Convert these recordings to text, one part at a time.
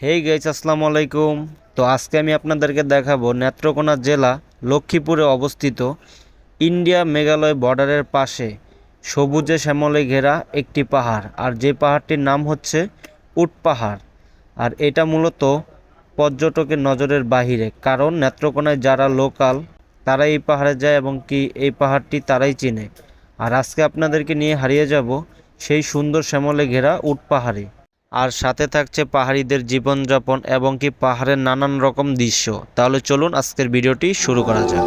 Hey guys আসসালামু আলাইকুম তো আজকে আমি আপনাদেরকে দেখাবো নেত্রকোনা জেলা লক্ষ্মীপুরে অবস্থিত ইন্ডিয়া মেঘালয় বর্ডারের পাশে সবুজে শ্যামলে ঘেরা একটি পাহাড়। আর যে পাহাড়টির নাম হচ্ছে উট পাহাড়। আর এটা মূলত পর্যটকের নজরের বাহিরে। কারণ নেত্রকোনায় যারা লোকাল, তারা এই পাহাড়ে যায় এবং কি এই পাহাড়টি তারাই চিনে। আর আজকে আপনাদেরকে নিয়ে হারিয়ে যাব সেই সুন্দর শ্যামলে ঘেরা উট পাহাড়ে। আর সাথে থাকছে পাহাড়িদের জীবনযাপন এবং কি পাহাড়ের নানান রকম দৃশ্য। তাহলে চলুন আজকের ভিডিওটি শুরু করা যাক।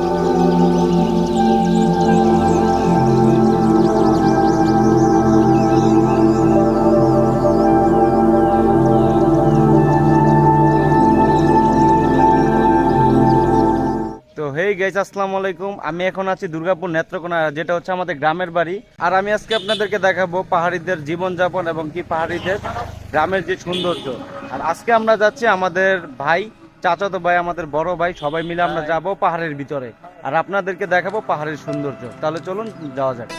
গাইস আসসালামু আলাইকুম। আমি এখন আছি দুর্গাপুর নেত্রকোনা যেটা হচ্ছে আমাদের গ্রামের বাড়ি। আর আমি আজকে আপনাদেরকে দেখাবো পাহাড়িদের জীবনযাপন এবং কি পাহাড়িদের গ্রামের যে সৌন্দর্য। আর আজকে আমরা যাচ্ছি আমাদের ভাই চাচাতো ভাই আমাদের বড় ভাই সবাই মিলে আমরা যাব পাহাড়ের ভিতরে। আর আপনাদেরকে দেখাবো পাহাড়ের সৌন্দর্য। তাহলে চলুন যাওয়া যাক।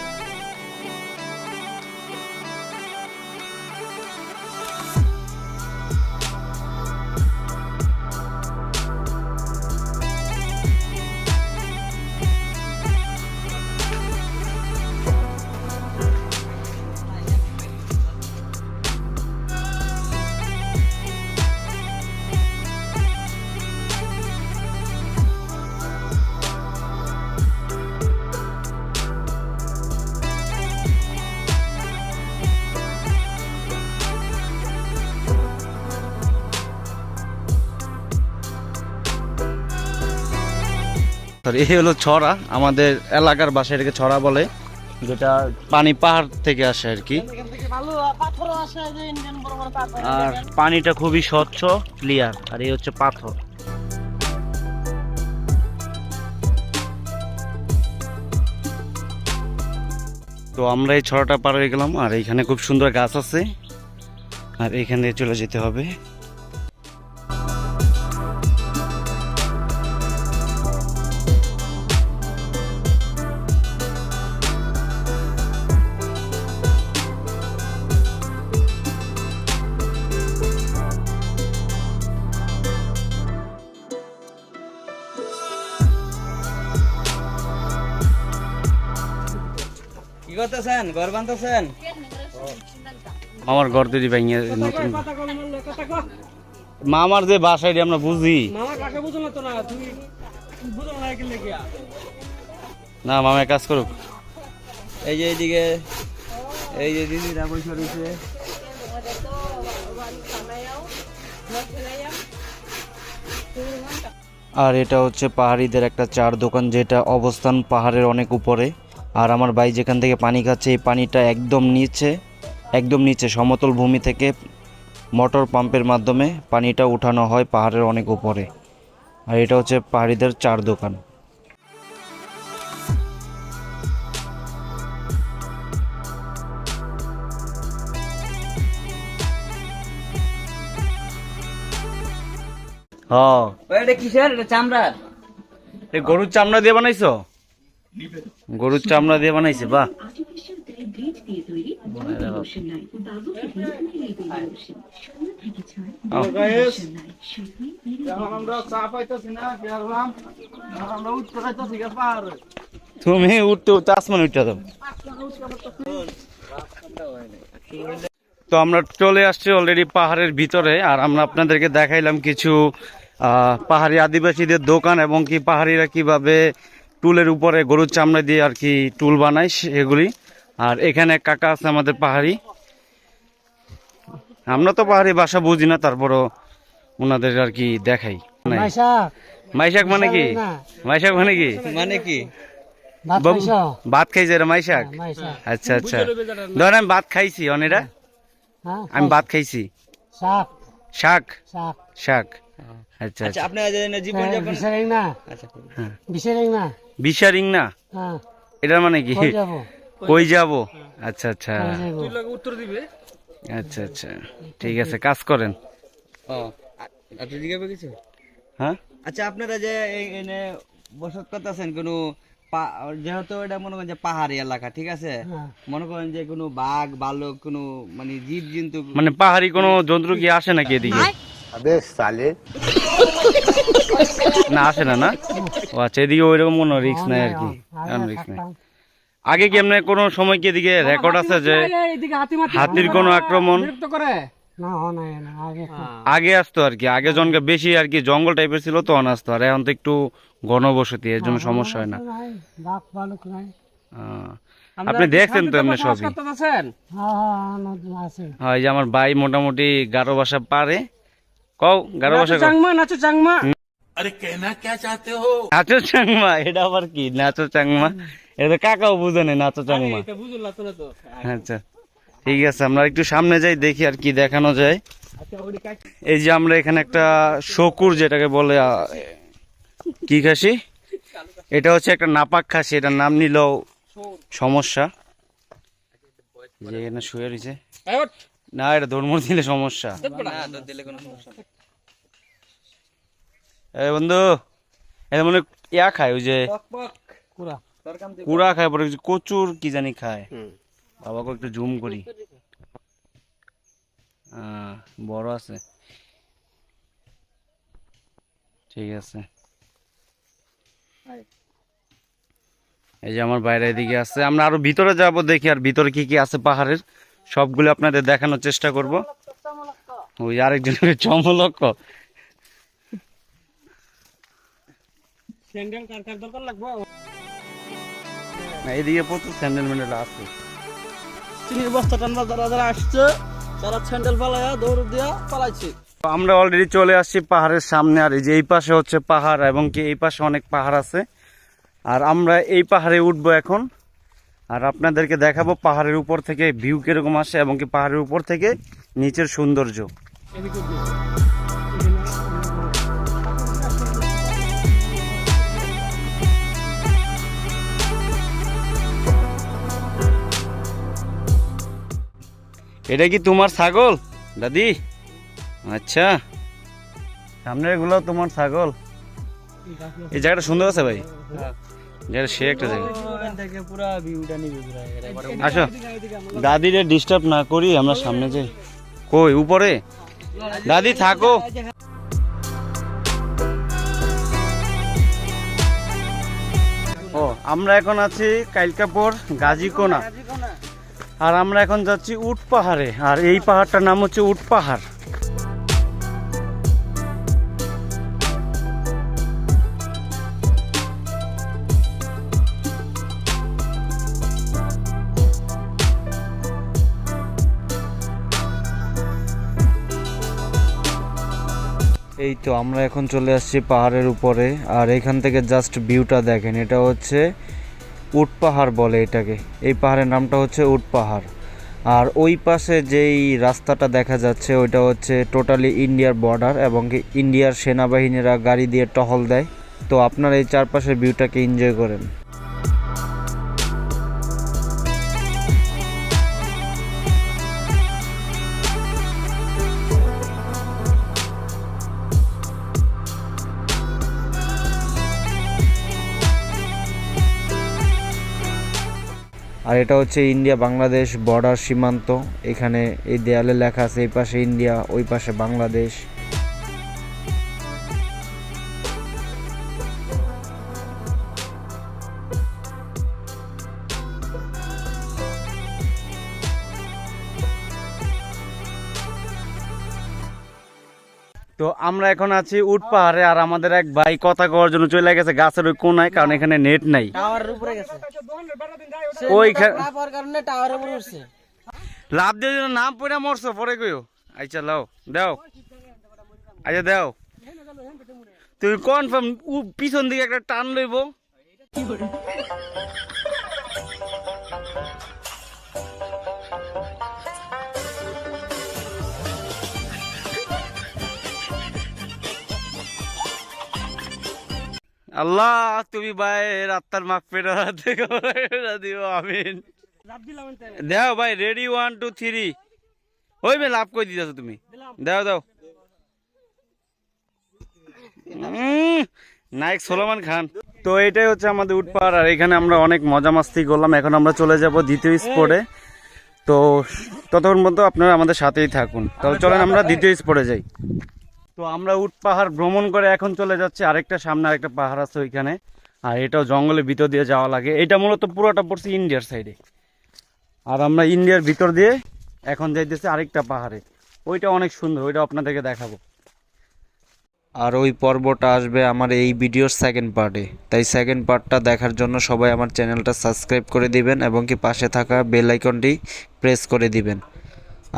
সরি এই হলো ছড়া। আমাদের এলাকার বাসায় এটাকে ছড়া বলে, যেটা পানি পাহাড় থেকে আসে আর কি। আর পানিটা খুবই স্বচ্ছ ক্লিয়ার আর এই হচ্ছে পাথর। তো আমরা এই ছড়াটা পার হয়ে গেলাম, আর এইখানে খুব সুন্দর গাছ আছে। আর এইখানে চলে যেতে হবে। করতেছেন? ঘর বানতেছেন আমার ঘর তৈরি ভাঙিয়ে নতুন মামার যে বাসায় আমরা বুঝি। না মামা কাজ করুক। এই যে এইদিকে এই যে দিদিরা বসে রয়েছে। আর এটা হচ্ছে পাহাড়িদের একটা চার দোকান যেটা অবস্থান পাহাড়ের অনেক উপরে। আর আমার ভাই যেখান থেকে পানি খাচ্ছে এই পানিটা একদম নিচে একদম নিচে সমতল ভূমি থেকে মোটর পাম্পের মাধ্যমে পানিটা উঠানো হয় পাহাড়ের অনেক উপরে। আর এটা হচ্ছে পাহাড়িদের চার দোকান। হ্যাঁ। এটা কিসের? এটা চামড়ার? গরুর চামড়া দিয়ে বানাইছো? গরুর চামড়া দিয়ে বানাইছে বাহ। তুমি উঠতে উঠতে আসমান উঠতে দাও তো আমরা চলে আসছি অলরেডি পাহাড়ের ভিতরে আর আমরা আপনাদেরকে দেখাইলাম কিছু আহ, পাহাড়ি আদিবাসীদের দোকান এবং কি পাহাড়িরা কীভাবে টুলের উপরে গরুর চামড়া দিয়ে আর কি টুল বানাই এগুলি। আর এখানে কাকা আছে আমাদের পাহাড়ি। আমরা তো পাহাড়ি বাসা বুঝি না তারপরও ওনাদের আর কি দেখাই। মাইশাক। মানে কি? মাইশাক মানে কি? মানে কি? ভাত খাইছে? রে মাইশাক? আচ্ছা আচ্ছা। ধরেন আমি ভাত খাইছি অনেরা। আমি ভাত খাইছি। শাক। শাক? আচ্ছা আচ্ছা আচ্ছা। আপনার জীবন যাপন না। আচ্ছা না। বিশারিং না? হ্যাঁ। এটার মানে কি? কই যাব? আচ্ছা আচ্ছা। উত্তর দিবে। আচ্ছা আচ্ছা। ঠিক আছে কাজ করেন। আচ্ছা, হ্যাঁ? আচ্ছা আপনারা যে এনে বসত করতেছেন কোনো যেহেতু এটা মনে করেন যে পাহাড়ি এলাকা ঠিক আছে? হ্যাঁ। মনে করেন যে কোনো বাঘ ভালো কোনো মানে জীব জন্তু মানে পাহাড়ি কোনো জন্তু কি আসে নাকি এদিকে? আবে সালে। না আসে না না? ও আচ্ছা এদিকে ওইরকম কোনো রিক্স নাই আর কি। রিক্স নাই। আগে কি এমনি কোনো সময় কি এদিকে রেকর্ড আছে যে হাতির কোনো আক্রমণ? হয় আগে আগে আসতো আর কি আগে জনকে বেশি আর কি জঙ্গল টাইপের ছিল তখন আসতো। আর এখন তো একটু ঘনবসতি এর জন্য সমস্যা হয় না। আপনি দেখছেন তো এমনি সবই? হ্যাঁ হ্যাঁ হয় এই যে আমার ভাই মোটামুটি গারো বাসা পারে। কও গারো ভাষা চাংমা নাচো চাংমা। নাচো চাংমা এটা আবার কি? নাচো চাংমা। এটা তো কাকাও বুঝে নেই নাচো চাংমা। আচ্ছা ঠিক আছে আমরা একটু সামনে যাই দেখি আর কি দেখানো যায়। এই যে আমরা এখানে একটা শকুর যেটাকে বলে কি খাসি? এটা হচ্ছে একটা নাপাক খাসি এটার নাম নিলেও সমস্যা। যে এখানে শুয়ে রয়েছে। না এটা ধর্ম দিলে সমস্যা। এই বন্ধু এটা মানে ইয়া খায় ওই যে পুরা তোর কাম কুড়া খায় পরে কচুর কি জানি খায়। বাবাকে একটু জুম করি। আহ, বড় আছে। ঠিক আছে। এই যে আমার বাইরে এদিকে আছে। আমরা আরও ভিতরে যাব দেখি আর ভিতরে কি কি আছে পাহাড়ের। সবগুলো আপনাদের দেখানোর চেষ্টা করব। ওই আরেকজনের চমলক্ষ এদিকে প্রচুর স্যান্ডেল ম্যান্ডেল আছে। চিনির বস্তা টানবা যারা যারা আসছে তারা স্যান্ডেল পালায়া দৌড় দিয়া পালাইছে। আমরা অলরেডি চলে আসছি পাহাড়ের সামনে আর এই যে এই পাশে হচ্ছে পাহাড় এবং কি এই পাশে অনেক পাহাড় আছে। আর আমরা এই পাহাড়ে উঠবো এখন। আর আপনাদেরকে দেখাবো পাহাড়ের উপর থেকে ভিউ কীরকম আসে এবং কি পাহাড়ের উপর থেকে নিচের সৌন্দর্য। এটা কি তোমার ছাগল? দাদি? আচ্ছা। সামনেরগুলো তোমার ছাগল। এই জায়গাটা সুন্দর আছে ভাই? জায়গাটা সে একটা জায়গা। আসো। দাদিরে ডিস্টার্ব না করি আমরা সামনে যাই। কই উপরে? দাদি থাকো। ও আমরা এখন আছি কাইলকাপুর গাজীকোনা। আর আমরা এখন যাচ্ছি উট পাহাড়ে আর এই পাহাড়টার নাম হচ্ছে উট পাহাড়। এই তো আমরা এখন চলে আসছি পাহাড়ের উপরে, আর এখান থেকে জাস্ট ভিউটা দেখেন, এটা হচ্ছে উট পাহাড় বলে এটাকে। এই পাহাড়ের নামটা হচ্ছে উট পাহাড়। আর ওই পাশে যেই রাস্তাটা দেখা যাচ্ছে, ওইটা হচ্ছে টোটালি ইন্ডিয়ার বর্ডার এবং ইন্ডিয়ার সেনাবাহিনীরা গাড়ি দিয়ে টহল দেয়। তো আপনার এই চারপাশের ভিউটাকে এনজয় করেন। আর এটা হচ্ছে ইন্ডিয়া বাংলাদেশ বর্ডার সীমান্ত। এখানে এই দেয়ালে লেখা আছে, এই পাশে ইন্ডিয়া, ওই পাশে বাংলাদেশ। আমরা এখন আছি উট পাহাড়ে আর আমাদের এক ভাই কথা কওয়ার জন্য চলে গেছে গাছের ওই কোনায় কারণ এখানে নেট নাই। লাভ দিয়ে দিল নাম পড়ে মরছো পরে কইও। আচ্ছা লাও দাও। আচ্ছা দাও। তুমি কনফার্ম পিছন দিকে একটা টান লইব। আল্লাহ তুমি ভাইয়ের আত্মার মাগ পেটা দিও আমিন। দাও ভাই রেডি ওয়ান টু থ্রি ওই মে লাভ করে দিতেছো তুমি? দাও দাও। নায়ক সোলোমান খান। তো এটাই হচ্ছে আমাদের উটপাড় আর এখানে আমরা অনেক মজা মাস্তি করলাম। এখন আমরা চলে যাব দ্বিতীয় স্পটে। তো ততক্ষণ মতো আপনারা আমাদের সাথেই থাকুন। তাহলে চলেন আমরা দ্বিতীয় স্পটে যাই। তো আমরা উট পাহাড় ভ্রমণ করে এখন চলে যাচ্ছি। আরেকটা সামনে আরেকটা পাহাড় আছে ওইখানে। আর এটাও জঙ্গলের ভিতর দিয়ে যাওয়া লাগে। এটা মূলত পুরোটা পড়ছে ইন্ডিয়ার সাইডে। আর আমরা ইন্ডিয়ার ভিতর দিয়ে এখন যাইতেছি আরেকটা পাহাড়ে। ওইটা অনেক সুন্দর, ওইটা আপনাদেরকে দেখাবো। আর ওই পর্বটা আসবে আমার এই ভিডিওর সেকেন্ড পার্টে তাই সেকেন্ড পার্টটা দেখার জন্য সবাই আমার চ্যানেলটা সাবস্ক্রাইব করে দিবেন এবং কি পাশে থাকা বেল আইকনটি প্রেস করে দিবেন।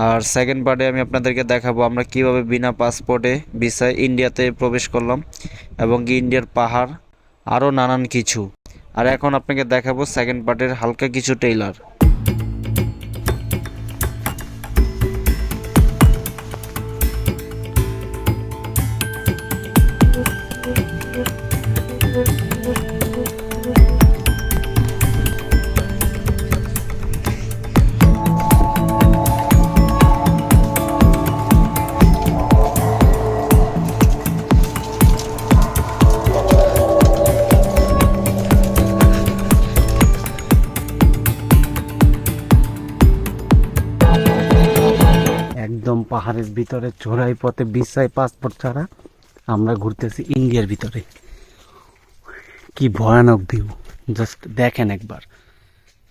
আর সেকেন্ড পার্টে আমি আপনাদেরকে দেখাবো আমরা কীভাবে বিনা পাসপোর্টে ভিসায় ইন্ডিয়াতে প্রবেশ করলাম এবং কি ইন্ডিয়ার পাহাড়, আরও নানান কিছু। আর এখন আপনাকে দেখাবো সেকেন্ড পার্টের হালকা কিছু টেইলার পাহাড়ের ভিতরে চোরাই পথে বিশাই পাসপোর্ট ছাড়া আমরা ঘুরতেছি ইন্ডিয়ার ভিতরে। কি ভয়ানক ভিউ জাস্ট দেখেন একবার।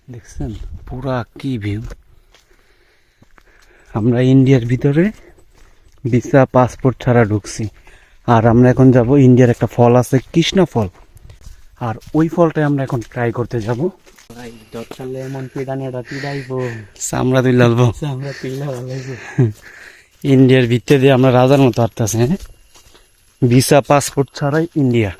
দেখছেন? পুরা কি ভিউ আমরা ইন্ডিয়ার ভিতরে ভিসা পাসপোর্ট ছাড়া ঢুকছি। আর আমরা এখন যাব ইন্ডিয়ার একটা ফল আছে কৃষ্ণা ফল। আর ওই ফলটাই আমরা এখন ট্রাই করতে যাব। এমন পিডানেটা পিডাইবো। চামড়া তুই লালবো। আমরা ইন্ডিয়ার ভিতরে দিয়ে আমরা রাজার মতো হাঁটতেছি হ্যাঁ? ভিসা পাসপোর্ট ছাড়াই ইন্ডিয়া।